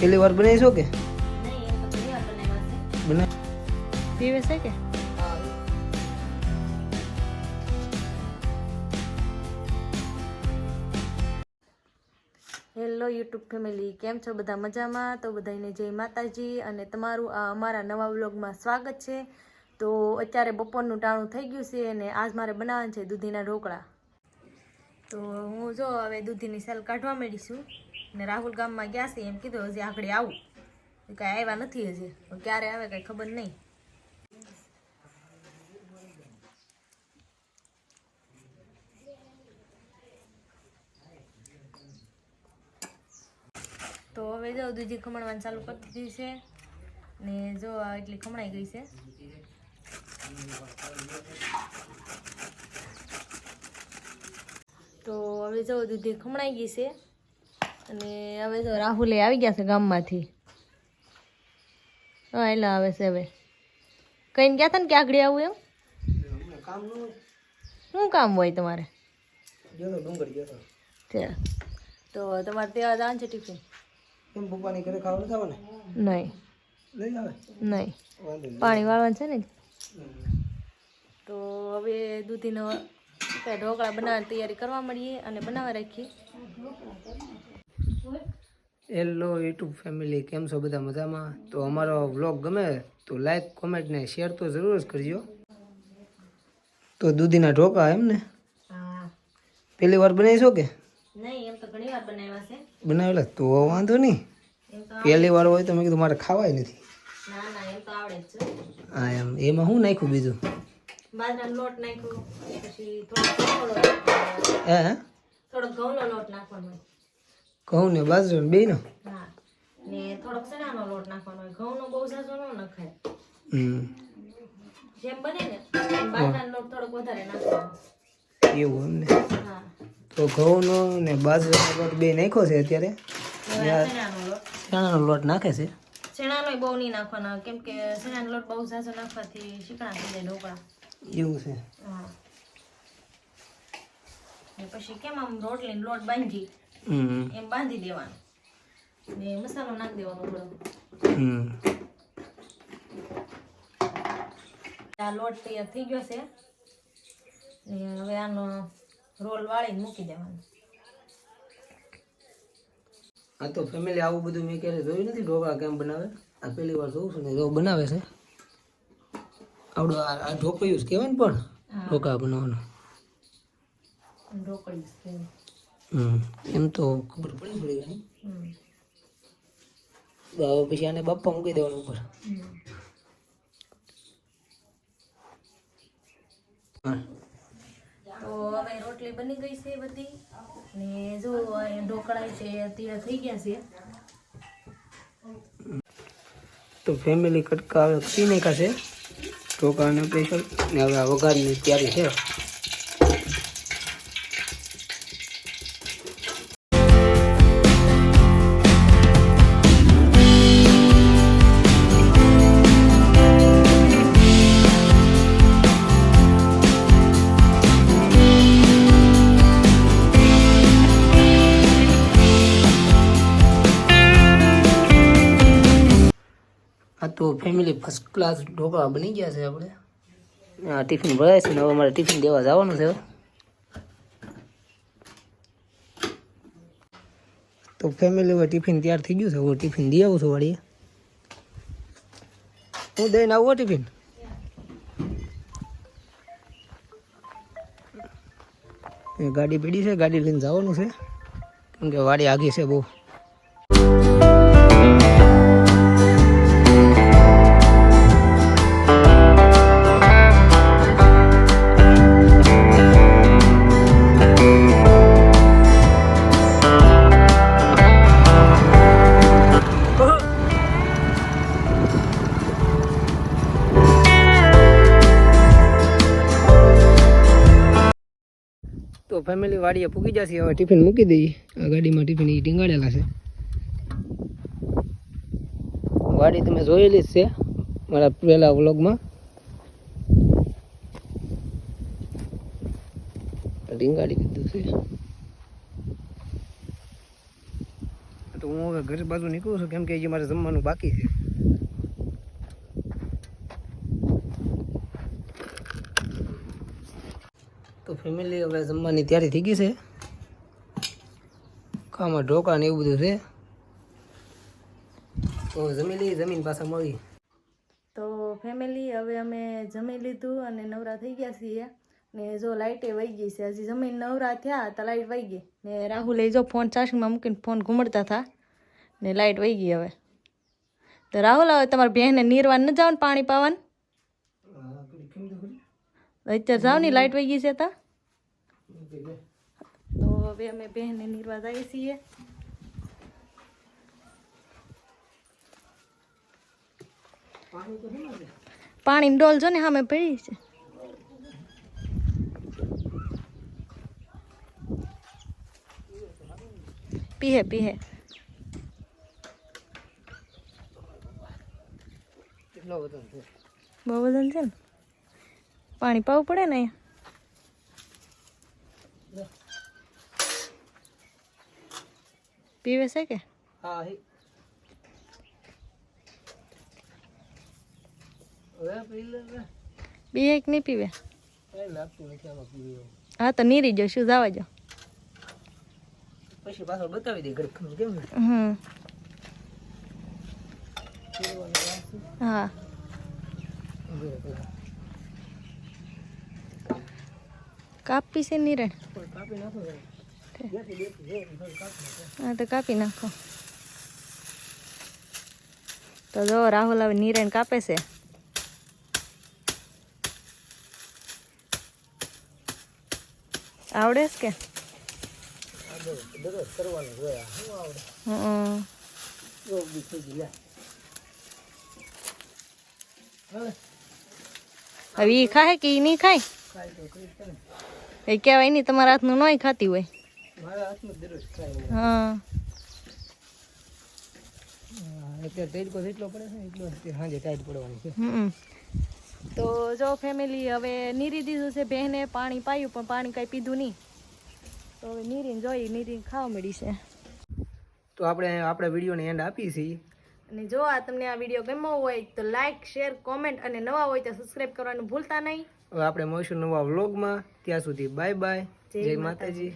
પહેલી વાર બનાવીશો કે નહીં એમ તો ઘણી વાર બનાવ્યા છે બના પીવે છે કે હેલો યુટ્યુબ ફેમિલી કેમ છો બધા મજામાં? તો બધાને જય માતાજી અને તમારું આ અમારા નવા વ્લોગમાં સ્વાગત છે. તો અત્યારે બપોરનું ટાણું થઈ ગયું છે અને આજ મારે બનાવવાનું છે દૂધીના ઢોકળા. તો હું જો હવે દૂધીની સેલ કાઢવા માંડીશું. ને રાહુલ ગામમાં ગયા છે, એમ કીધું હજી આગળ આવું. કાંઈ આવ્યા નથી હજી. ક્યારે આવે કાંઈ ખબર નહીં. તો હવે જો દૂધી ખમણવાનું ચાલુ કરી દીધી છે. ને જો એટલી ખમણાઈ ગઈ છે. તો હવે જો દૂધી ખમણાઈ ગઈ છે. અને હવે તો રાહુલે આવી ગયા છે ગામમાંથી. હા આવે છે હવે. કહીને ગયા હતા ને કે આગળ આવું એમ? શું કામ હોય તમારે? તો. તમારે ત્યાં જવાનું છે ટિફિન? નહીં. નહીં. પાણી વાળવાનું છે ને? તો હવે દૂધીનો ઢોકળા બનાવવાની તૈયારી કરવા મળીએ અને બનાવવા રાખીએ. હેલો યુટ્યુબ ફેમિલી કેમ છો બધા મજામાં? તો અમારો વ્લોગ ગમે તો લાઈક કોમેન્ટ ને શેર તો જરૂર જ કરજો. તો દૂધીના ઢોકા એમ ને? પહેલી વાર બનાવી છો. કે બનાવેલા? તો વાંધો નહીં. પહેલી વાર હોય તો મેં કીધું મારે ખાવાય નથી. હા એમ. એમાં શું નાખ્યું બીજું? બાજરાનો લોટ નાખ્યો પછી નાખ્યો. હે થોડો ઘઉંનો લોટ નાખવાનો. ઘઉં ને બાજરો બે નો હા. ને થોડોક ચણાનો લોટ નાખવાનો હોય. ઘઉંનો બહુ ઝાઝો ન નખાય. હમ. જેમ બને ને બાજરાનો લોટ થોડોક વધારે નાખવાનો. એવું એમ ને? તો ઘઉંનો ને બાજરાનો લોટ બે નાખ્યો છે અત્યારે? ચણાનો લોટ. નાખે છે? ચણાનો બહુ નહીં નાખવાનો. કેમ કે ચણાનો લોટ બહુ ઝાઝો નાખવાથી શીકણા થઈ જાય ઢોકળા. એવું છે. હા. ને પછી કેમ આમ રોટલી લોટ બાંધી? એમ બાંધી દેવાનો ને મસાલો નાખી દેવાનો થોડો. આ લોટ તૈયાર થઈ ગયો છે. ને હવે આનો રોલ વાળીને મૂકી દેવાનો. આ તો ફેમિલી આવું બધું મેં ક્યારે જોયું નથી ઢોકળા કેમ બનાવે? આ પહેલી વાર જોઉં છું ને જો બનાવે છે. આવડો આ ઢોકળિયું કહેવાય ને પણ. ઢોકળા બનાવવાનું. ઢોકળિયું હમ એમ તો ખબર પડી ગઈ હવે પછી આને બાપા મૂકી દેવાનું ઉપર. તો હવે રોટલી બની ગઈ છે બધી. ને જો ઢોકળાય ઢોકળા છે અત્યારે થઈ ગયા છે. તો ફેમિલી કટકા હવે નાખ્યા છે. ઢોકળાને સ્પેશિયલ ને હવે વઘારની તૈયારી છે. તો ફેમિલી ફર્સ્ટ ક્લાસ ઢોકળા બની ગયા છે આપણે. આ ટિફિન ભરાય છે ને હવે અમારે ટિફિન દેવા જવાનું છે. તો ફેમિલી હવે ટિફિન તૈયાર થઈ ગયું છે. હવે ટિફિન દઈ આવું છું વાળી. હું દઈને આવું ટિફિન ગાડી પીડી છે ગાડી લઈને જવાનું છે. કેમ કે વાડી આગી છે બહુ. તો ફેમિલી વાડીએ પૂકી જશે, હવે ટિફિન મૂકી દઈએ. આ ગાડીમાં ટિફિન એ ટીંગાડેલા છે. વાડી તમે જોયેલી જ છે, મારા પહેલા વ્લોગમાં. ટીંગાડી દીધું છે. તો હું હવે ઘર બાજુ નીકળું છું, કેમ કે હજી મારે જમવાનું બાકી છે. તો ફેમિલી હવે જમવાની તૈયારી થઈ ગઈ છે. ખામાં ઢોકા ને એવું બધું છે. તો જમી લઈએ જમીન પાછા મળી. તો ફેમિલી હવે અમે જમી લીધું અને નવરા થઈ ગયા છીએ. ને જો લાઇટે વહી ગઈ છે. હજી જમીન નવરા થયા તો લાઇટ વહી ગઈ. ને રાહુલ જો ફોન ચાર્જિંગમાં મૂકીને ફોન ઘૂમડતા હતા. ને લાઇટ વહી ગઈ હવે. તો રાહુલ હવે તમારી બહેનને નીરવા ન જાવ ને પાણી પાવાનું? અત્યારે જાવ લાઈટ વહી ગઈ છે તા? તો હવે અમે બહેન નિર્વા જઈએ છીએ. પાણી ડોલ જો ને સામે પડી છે. પીહે પીહે. છે? બહુ વજન છે ને? પાણી પાવું પડે ને પીવે છે કે? બે એક નહીં પીવે. હા તો નીરી જો શું જવા જો. પછી પાછળ બતાવી દે ખબર કેમ હમ. હા. કાપી છે નીરણ. હા તો કાપી નાખો. તો જો રાહુલ હવે નિરણ કાપે છે. આવડે છે કે. હવે એ ખાય કે ઈ નહીં ખાય. એ કહેવાય નહીં તમારા હાથનું નોય ખાતી હોય. હા. તો જો ફેમિલી હવે નીરી દીધું છે બહેને પાણી પાયું પણ પાણી કાંઈ પીધું નહીં. તો હવે નીરીને જોઈ નીરીને ખાવા મળી છે. તો આપણે આપણે વિડીયોને એન્ડ આપીએ છીએ. અને જો આ તમને આ વીડિયો ગમ્યો હોય તો લાઈક શેર કોમેન્ટ અને નવા હોય તો સબસ્ક્રાઈબ કરવાનું ભૂલતા નહીં. હવે આપણે મળીશું નવા વ્લોગમાં. ત્યાં સુધી બાય બાય. જય માતાજી.